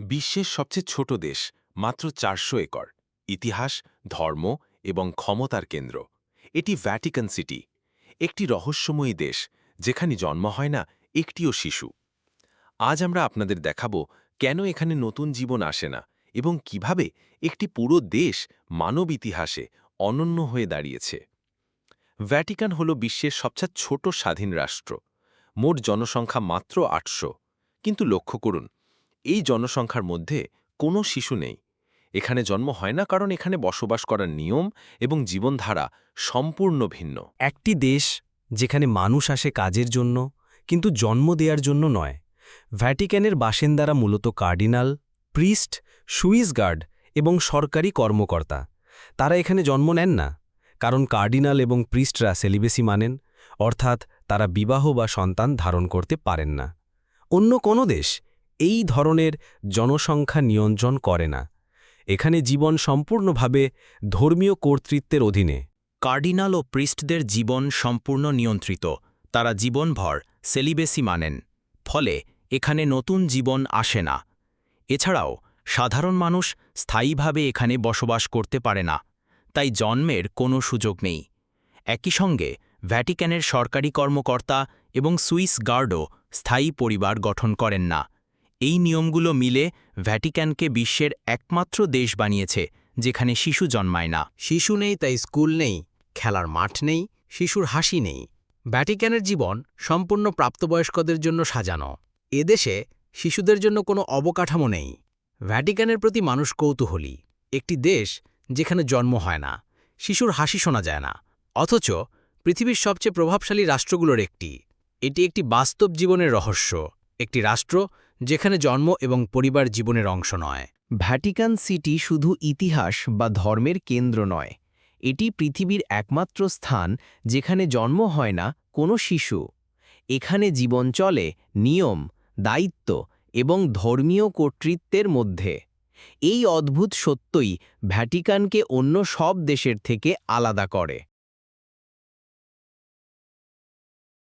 বিশ্বের সবচেয়ে ছোট দেশ, মাত্র চারশো একর। ইতিহাস, ধর্ম এবং ক্ষমতার কেন্দ্র। এটি ভ্যাটিকান সিটি, একটি রহস্যময়ী দেশ, যেখানে জন্ম হয় না একটিও শিশু। আজ আমরা আপনাদের দেখাবো কেন এখানে নতুন জীবন আসে না এবং কীভাবে একটি পুরো দেশ মানব ইতিহাসে অনন্য হয়ে দাঁড়িয়েছে। ভ্যাটিকান হল বিশ্বের সবচেয়ে ছোট স্বাধীন রাষ্ট্র। মোট জনসংখ্যা মাত্র আটশো। কিন্তু লক্ষ্য করুন এই জনসংখ্যার মধ্যে কোনো শিশু নেই। এখানে জন্ম হয় না কারণ এখানে বসবাস করার নিয়ম এবং জীবনধারা সম্পূর্ণ ভিন্ন। একটি দেশ যেখানে মানুষ আসে কাজের জন্য, কিন্তু জন্ম দেওয়ার জন্য নয়। ভ্যাটিক্যানের বাসিন্দারা মূলত কার্ডিনাল, প্রিস্ট, সুইস গার্ড এবং সরকারি কর্মকর্তা। তারা এখানে জন্ম নেন না, কারণ কার্ডিনাল এবং প্রিস্টরা সেলিবেসি মানেন, অর্থাৎ তারা বিবাহ বা সন্তান ধারণ করতে পারেন না। অন্য কোনো দেশ এই ধরনের জনসংখ্যা নিয়ন্ত্রণ করে না। এখানে জীবন সম্পূর্ণভাবে ধর্মীয় কর্তৃত্বের অধীনে। কার্ডিনাল ও প্রিস্টদের জীবন সম্পূর্ণ নিয়ন্ত্রিত, তারা জীবনভর সেলিবেসি মানেন। ফলে এখানে নতুন জীবন আসে না। এছাড়াও, সাধারণ মানুষ স্থায়ীভাবে এখানে বসবাস করতে পারে না, তাই জন্মের কোনো সুযোগ নেই। একই সঙ্গে, ভ্যাটিক্যানের সরকারি কর্মকর্তা এবং সুইস গার্ডও স্থায়ী পরিবার গঠন করেন না। এই নিয়মগুলো মিলে ভ্যাটিক্যানকে বিশ্বের একমাত্র দেশ বানিয়েছে, যেখানে শিশু জন্মায় না। শিশু নেই, তাই স্কুল নেই, খেলার মাঠ নেই, শিশুর হাসি নেই। ভ্যাটিক্যানের জীবন সম্পূর্ণ প্রাপ্তবয়স্কদের জন্য সাজানো। এদেশে শিশুদের জন্য কোনো অবকাঠামো নেই। ভ্যাটিক্যানের প্রতি মানুষ কৌতূহলী। একটি দেশ যেখানে জন্ম হয় না, শিশুর হাসি শোনা যায় না। অথচ পৃথিবীর সবচেয়ে প্রভাবশালী রাষ্ট্রগুলোর একটি। এটি একটি বাস্তব জীবনের রহস্য। একটি রাষ্ট্র যেখানে জন্ম এবং পরিবার জীবনের অংশ নয়। ভ্যাটিকান সিটি শুধু ইতিহাস বা ধর্মের কেন্দ্র নয়। এটি পৃথিবীর একমাত্র স্থান যেখানে জন্ম হয় না কোনো শিশু। এখানে জীবন চলে নিয়ম, দায়িত্ব এবং ধর্মীয় কর্তৃত্বের মধ্যে। এই অদ্ভুত সত্যই ভ্যাটিকানকে অন্য সব দেশের থেকে আলাদা করে।